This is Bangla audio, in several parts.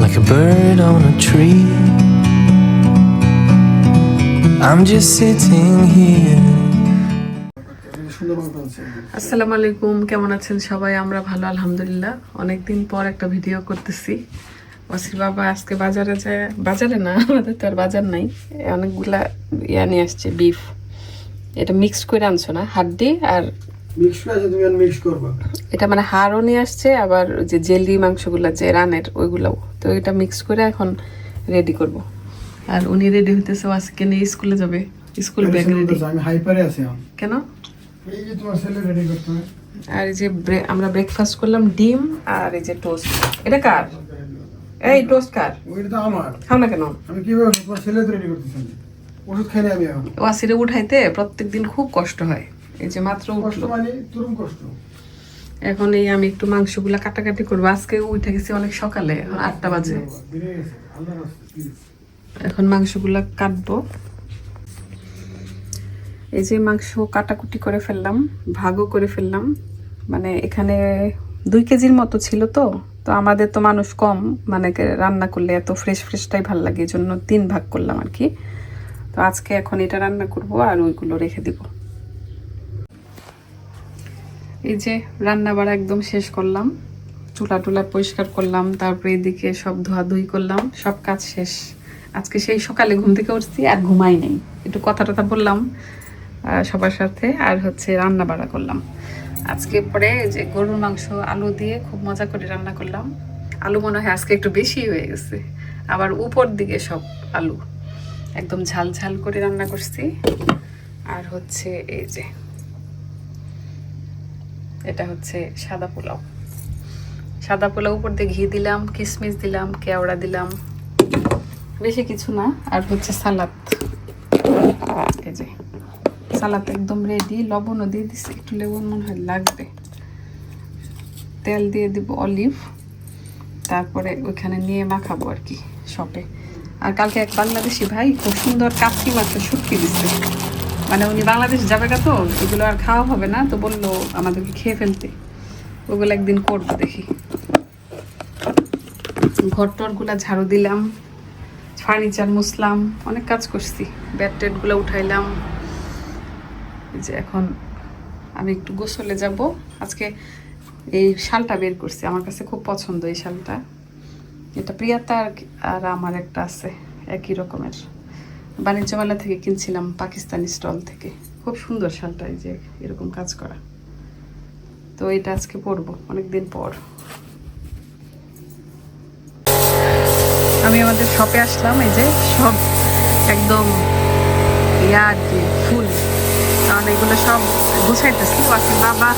like a bird on a tree. I'm just sitting here. আসসালামু আলাইকুম কেমন আছেন সবাই? আমরা ভালো আলহামদুলিল্লাহ। অনেকদিন পর একটা ভিডিও করতেছি। ওসির বাবা আজকে বাজারে যায় বাজারে না আমাদের তো আর বাজার নাই। অনেকগুলা ইয়া নিয়ে আসছে বিফ এটা মিক্সড করে আনছো না? হাড্ডি আর মিক্স করে তুমি মিক্স করবা। এটা মানে হাড়ও নিয়ে আসছে আবার যে জেলি মাংসগুলো যে রানের ওইগুলাও। তো এটা মিক্স করে এখন রেডি করব। আর উনি রেডি হইতেছে আজকে নিয়ে স্কুলে যাবে। স্কুল ব্যাগ রেডি আমি হাইপারে আছি কেন? এই যে তোমার ছেলে রেডি করতে আর এই যে আমরা ব্রেকফাস্ট করলাম ডিম আর এই যে টোস্ট এটা কার? এই টোস্ট কার? ওইটা তো আমার। খাও না কেন? আমি কীভাবে তোমার ছেলে রেডি করতেছি। ওষুধ খাই আমি এখন। ওয়াসিরে উঠাইতে প্রত্যেকদিন খুব কষ্ট হয়। এই যে মাত্র কষ্ট উঠল মানে তুরুম কষ্ট। এখন এই আমি একটু মাংসগুলা কাটাকাটি করব। আজকে উঠে গেছি অনেক সকালে আটটা বাজে। এখন মাংসগুলা কাটবো। এই যে মাংস কাটাকুটি করে ফেললাম, ভাগও করে ফেললাম। মানে এখানে দুই কেজির মতো ছিল তো তো আমাদের তো মানুষ কম মানে রান্না করলে এত ফ্রেশ ফ্রেশটাই ভালো লাগে, এই জন্য তিন ভাগ করলাম আর কি। তো আজকে এখন এটা রান্না করব আর ওইগুলো রেখে দিব। এই যে রান্না বাড়া একদম শেষ করলাম। চুলা টুলা পরিষ্কার করলাম, তারপরে এদিকে সব ধোয়াধুয়ি করলাম, সব কাজ শেষ। আজকে সেই সকালে ঘুম থেকে উঠছি আর ঘুমাই নেই। একটু কথা টথা বললাম সবার সাথে, আর হচ্ছে রান্না বাড়া করলাম। আজকে পরে যে গরুর মাংস, আলু দিয়ে খুব মজা করে রান্না করলাম। আলু মনে হয় আজকে একটু বেশি হয়ে গেছে। আবার উপর দিকে সব আলু। একদম ঝাল ঝাল করে রান্না করছি। আর হচ্ছে এই যে এটা হচ্ছে সাদা পোলাও। সাদা পোলাও উপর দিয়ে ঘি দিলাম কিশমিশ দিলাম, কেওড়া দিলাম। বেশি কিছু না, আর হচ্ছে সালাদ। এই যে, সালাদ একদম রেডি লবণও দিয়ে দিছি, একটু লেবুন মনে হয় লাগবে। তেল দিয়ে দিব অলিভ, তারপরে ওইখানে নিয়ে মাখাবো আর কি, শপে। আর কালকে এক বাংলাদেশি ভাই খুব সুন্দর কাপড়ি মাছের শুটকি দিচ্ছে মানে উনি বাংলাদেশ যাবে তো, এগুলো আর খাওয়া হবে না, তো বলল আমাদেরকে খেয়ে ফেলতে। ওগুলো একদিন করব দেখি। ঘর টরগুলা ঝাড়ু দিলাম, ফার্নিচার মুছলাম, অনেক কাজ করছি। ব্যাট টেটগুলো উঠাইলাম। যে এখন আমি একটু গোসলে যাব। আজকে এই শালটা বের করছি, আমার কাছে খুব পছন্দ এই শালটা। এটা প্রিয়াতা আর আমার একটা আছে, একই রকমের। বাণিজ্য মেলা থেকে কিনছিলাম পাকিস্তানি স্টল থেকে। খুব সুন্দর শালটা, এই যে এরকম কাজ করা। তো এটা আজকে পরবো, অনেকদিন পর। আমি আমাদের শপে আসলাম, এই যে সব একদম ইয়া কি, ফুল। কারণ এগুলো সব গুছাইতেছি বাকি বাবা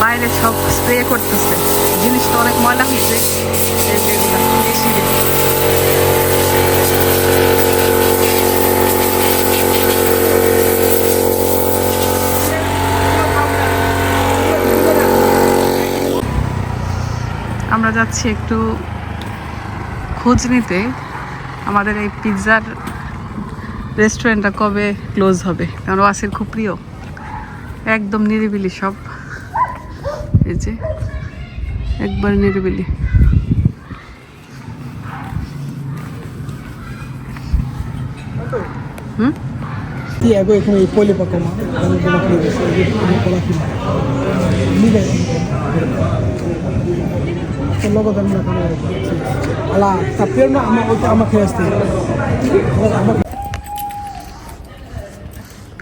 বাইরে সব স্প্রে করতেছে। জিনিসটা অনেক ময়লা হয়েছে এগুলা, বেশি রে। আমরা যাচ্ছি একটু খোঁজ নিতে। আমাদের এই পিৎজার রেস্টুরেন্টটা কবে ক্লোজ হবে? কারণ ওয়াসির খুব প্রিয়। একদম নিরিবিলি সব। এই যে, একবার নিরিবিলি। হুম? কি আগে এখানে এই পলি পাকা মা আমি বলা করে গেছি এই যে আমি বলা কি নিবে লোক দাম না করে আলা tapi না, আমার ওইটা আমাকে আসতে আমাকে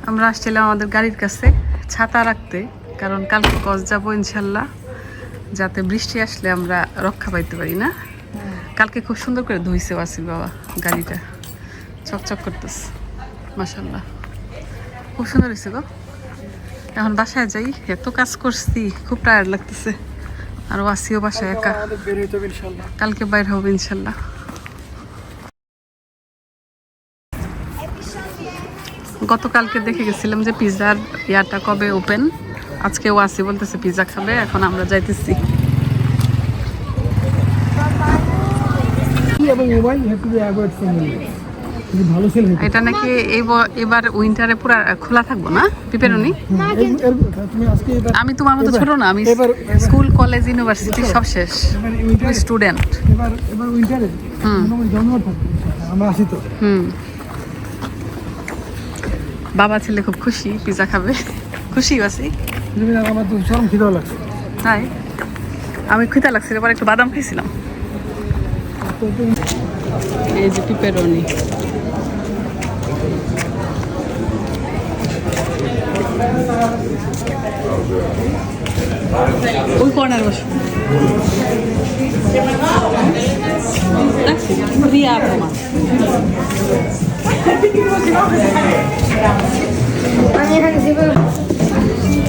আমরা আসছিলাম আমাদের গাড়ির কাছে ছাতা রাখতে, কারণ কালকে কস যাব ইনশাল্লাহ, যাতে বৃষ্টি আসলে আমরা রক্ষা পাইতে পারি না। কালকে খুব সুন্দর করে ধুইছে ওয়াসির বাবা গাড়িটা। চকচক করতেছে মাসাল্লাহ খুব সুন্দর হয়েছে গো। এখন বাসায় যাই, এত কাজ করছি, খুব টায়ার্ড লাগতেছে। আর ওয়াসিও বাসায় একা। কালকে বাইর হবে ইনশাল্লাহ। গতকালকে দেখে গেছিলাম যে পিৎজার ইয়াটা কবে ওপেন। আজকে ওয়াসি বলতেছে পিৎজা খাবে, এখন আমরা যাইতেছি। মোবাইল ভালো সেল হতো এটা নাকি এই এবার উইন্টারে পুরো খোলা থাকব না? পিপেরনি আমি তোমার মতো ছোট না আমি স্কুল কলেজ ইউনিভার্সিটি সব শেষ। স্টুডেন্ট এবার এবার উইন্টারে মোটামুটি জন্মর থাকবে। আমরা আসি তো। হুম। বাবা ছেলে খুব খুশি পিজা খাবে। খুশি আছি আমার তো চরম খিদাও লাগছে। তাই? আমি খিদা লাগছিল এবার একটু বাদাম খাইছিলাম। এই যে পিপেরনি ওই কর্নার বসো রিয়া তোমার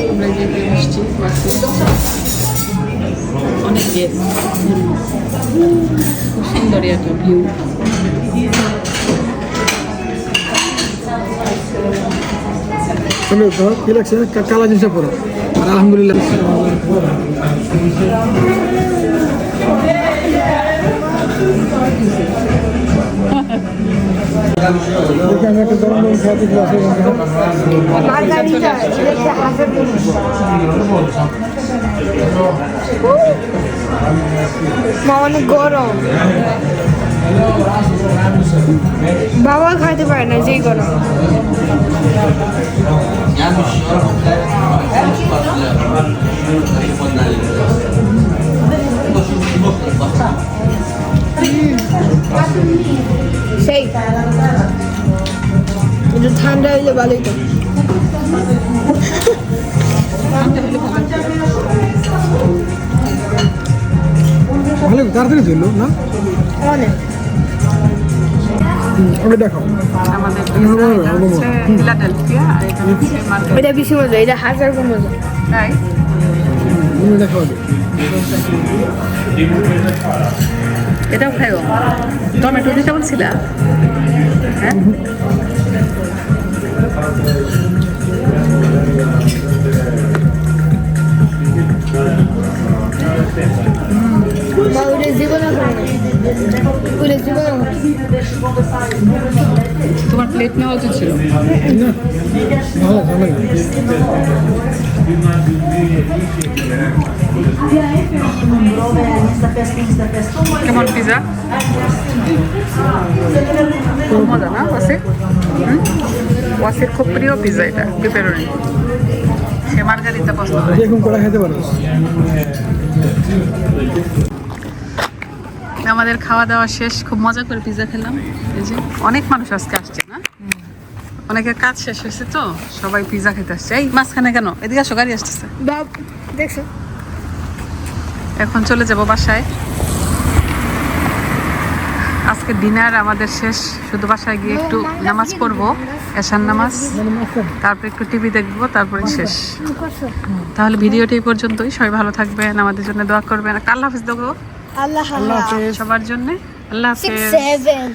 আমরা যে মিষ্টি অনেক গেস খুব সুন্দর একটা তুমি ধর কি লাগছে? কালা জিনিসটা পরো। আর আলহামদুলিল্লাহ। অনেক গরম। বাবা খাইতে পারে না যেই কোনো। সেই। একটু ঠান্ডা হইলে ভালোই তো। ভালো তাড়াতাড়ি ধরলো না? অনেক। দেখো এটা বেশি মজা এটা হাজার গুণ মজা। তাই? তুমি দেখো এটাও খাইও। টমেটো দিতে বলছিলা? হ্যাঁ? মা ওইটা জীবনে তোমার প্লেট নেওয়া উচিত ছিল? কেমন পিজা মজা না ওয়াসি হুম? ওয়াসির খুব প্রিয় পিজা এটা পেপারনি সে মার্গারিতা পছন্দ করা। খেতে পারো। আমাদের খাওয়া দাওয়া শেষ খুব মজা করে পিজা খেলাম। এই যে অনেক মানুষ আজকে আসছে না? অনেকের কাজ শেষ হয়েছে তো সবাই পিজা খেতে আসছে। এই মাঝখানে কেন? এদিকে আসো গাড়ি আসতেছে। দেখছ? এখন চলে যাব বাসায়। আজকে ডিনার আমাদের শেষ শুধু বাসায় গিয়ে একটু নামাজ পড়ব এশার নামাজ তারপর একটু টিভি দেখব তারপরে শেষ। তাহলে ভিডিওটি এই পর্যন্তই। সবাই ভালো থাকবেন আমাদের জন্য দোয়া করবেন। আল্লাহ হাফিজ দেবো আল্লাহ আল্লাহ হাফেজ। সবার জন্য আল্লাহ হাফিজ। সেভেন